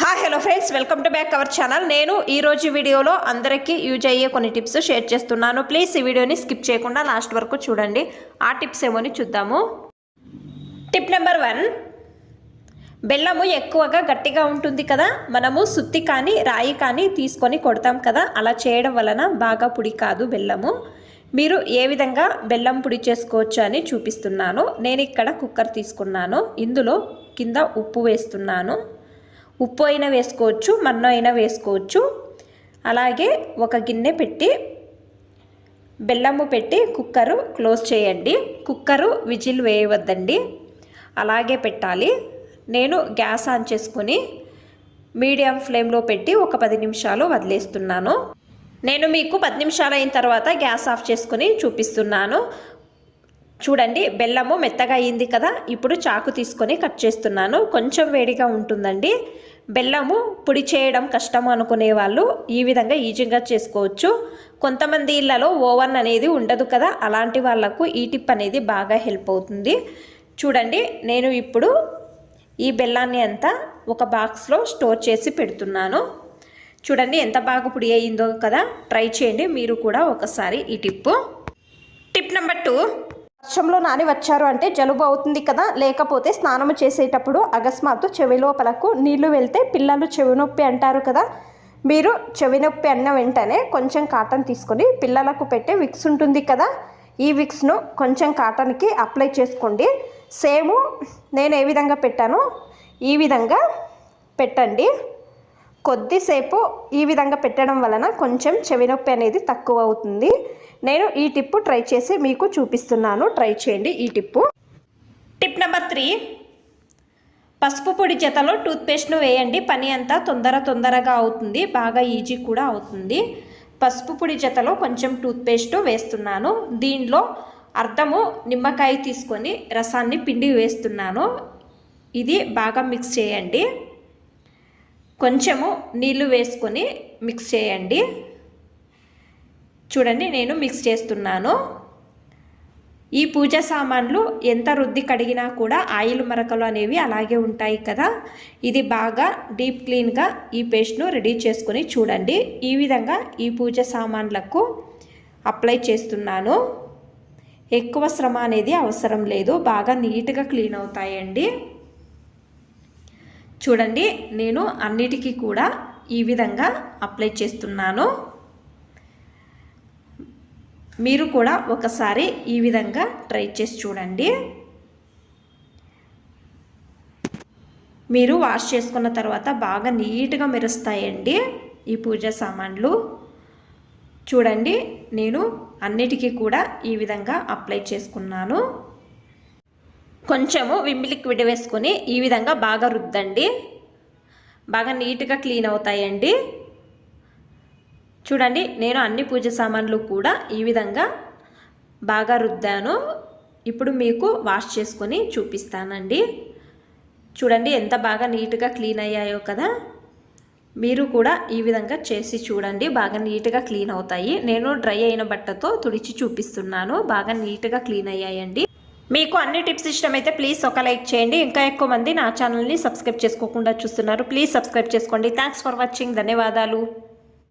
Hi hello friends welcome to back our channel నేను ఈరోజు వీడియోలో అందరికీ యూజ్ అయ్యే కొన్ని టిప్స్ షేర్ చేస్తున్నాను. ప్లీజ్ ఈ వీడియోని స్కిప్ చేయకుండా లాస్ట్ వరకు చూడండి. ఆ టిప్స్ ఏమోని చూద్దాము. టిప్ నెంబర్ వన్ బెల్లము ఎక్కువగా గట్టిగా ఉంటుంది కదా? మనము సుత్తి కానీ రాయి కానీ తీసుకొని కొడతాం కదా? అలా చేయడం వలన బాగా పొడి కాదు బెల్లము. మీరు ఏ విధంగా బెల్లం పొడి చేసుకోవచ్చు అని చూపిస్తున్నాను. నేను ఇక్కడ కుక్కర్ తీసుకున్నాను. ఇందులో కింద ఉప్పు వేస్తున్నాను. ఉప్పు అయినా వేసుకోవచ్చు మన్ను అయినా వేసుకోవచ్చు. అలాగే ఒక గిన్నె పెట్టి బెల్లము పెట్టి కుక్కరు క్లోజ్ చేయండి. కుక్కరు విజిల్ వేయవద్దండి. అలాగే పెట్టాలి. నేను గ్యాస్ ఆన్ చేసుకొని మీడియం ఫ్లేమ్లో పెట్టి ఒక పది నిమిషాలు వదిలేస్తున్నాను. నేను మీకు పది నిమిషాలు అయిన తర్వాత గ్యాస్ ఆఫ్ చేసుకొని చూపిస్తున్నాను. చూడండి బెల్లము మెత్తగా అయింది కదా ఇప్పుడు చాకు తీసుకొని కట్ చేస్తున్నాను. కొంచెం వేడిగా ఉంటుందండి. బెల్లము పొడి చేయడం కష్టం అనుకునే వాళ్ళు ఈ విధంగా ఈజీగా చేసుకోవచ్చు. కొంతమంది ఇళ్ళలో ఓవెన్ అనేది ఉండదు కదా అలాంటి వాళ్ళకు ఈ టిప్ అనేది బాగా హెల్ప్ అవుతుంది. చూడండి నేను ఇప్పుడు ఈ బెల్లాన్ని అంతా ఒక బాక్స్లో స్టోర్ చేసి పెడుతున్నాను. చూడండి ఎంత బాగా పొడి అయిందో కదా ట్రై చేయండి మీరు కూడా ఒకసారి ఈ టిప్పు. Tip number two. వర్షంలో నాని వచ్చారు అంటే జలుబు అవుతుంది కదా లేకపోతే స్నానం చేసేటప్పుడు అకస్మాత్తు చెవి లోపలకు నీళ్ళు వెళ్తే పిల్లలు చెవి నొప్పి అంటారు కదా మీరు చెవి నొప్పి అన్న వెంటనే కొంచెం కాటన్ తీసుకొని పిల్లలకు పెట్టే విక్స్ ఉంటుంది కదా ఈ విక్స్ను కొంచెం కాటన్కి అప్లై చేసుకోండి. సేమ్ నేను ఏ విధంగా పెట్టానో ఈ విధంగా పెట్టండి. కొద్దిసేపు ఈ విధంగా పెట్టడం వలన కొంచెం చెవినొప్పి అనేది తక్కువ అవుతుంది. నేను ఈ టిప్పు ట్రై చేసి మీకు చూపిస్తున్నాను. ట్రై చేయండి ఈ టిప్పు. Tip number three. పసుపు పొడి జతలో టూత్పేస్ట్ను వేయండి. పని అంతా తొందర తొందరగా అవుతుంది. బాగా ఈజీ కూడా అవుతుంది. పసుపు పొడి జతలో కొంచెం టూత్పేస్ట్ వేస్తున్నాను. దీనిలో అర్ధము నిమ్మకాయ తీసుకొని రసాన్ని పిండి వేస్తున్నాను. ఇది బాగా మిక్స్ చేయండి. కొంచెము నీళ్ళు వేసుకొని మిక్స్ చేయండి. చూడండి నేను మిక్స్ చేస్తున్నాను. ఈ పూజ సామాన్లు ఎంత రుద్ది కడిగినా కూడా ఆయిల్ మరకలు అనేవి అలాగే ఉంటాయి కదా. ఇది బాగా డీప్ క్లీన్గా ఈ పేస్ట్ను రెడీ చేసుకొని చూడండి. ఈ విధంగా ఈ పూజ సామాన్లకు అప్లై చేస్తున్నాను. ఎక్కువ శ్రమ అనేది అవసరం లేదు. బాగా నీట్గా క్లీన్ అవుతాయండి. చూడండి నేను అన్నిటికీ కూడా ఈ విధంగా అప్లై చేస్తున్నాను. మీరు కూడా ఒకసారి ఈ విధంగా ట్రై చేసి చూడండి. మీరు వాష్ చేసుకున్న తర్వాత బాగా నీట్గా మెరుస్తాయండి ఈ పూజ సామాన్లు. చూడండి నేను అన్నిటికీ కూడా ఈ విధంగా అప్లై చేసుకున్నాను. కొంచెము విమ్ లిక్విడ్ వేసుకొని ఈ విధంగా బాగా రుద్దండి. బాగా నీట్గా క్లీన్ అవుతాయండి. చూడండి నేను అన్ని పూజ సామాన్లు కూడా ఈ విధంగా బాగా రుద్దాను. ఇప్పుడు మీకు వాష్ చేసుకొని చూపిస్తానండి. చూడండి ఎంత బాగా నీట్గా క్లీన్ అయ్యాయో కదా. మీరు కూడా ఈ విధంగా చేసి చూడండి బాగా నీట్గా క్లీన్ అవుతాయి. నేను డ్రై అయిన బట్టతో తుడిచి చూపిస్తున్నాను. బాగా నీట్గా క్లీన్ అయ్యాయండి. మీకు అన్ని టిప్స్ ఇష్టమైతే ప్లీజ్ ఒక లైక్ చేయండి. ఇంకా ఎక్కువ మంది నా ఛానల్ని సబ్స్క్రైబ్ చేసుకోకుండా చూస్తున్నారు. ప్లీజ్ సబ్స్క్రైబ్ చేసుకోండి. థ్యాంక్స్ ఫర్ వాచింగ్ ధన్యవాదాలు.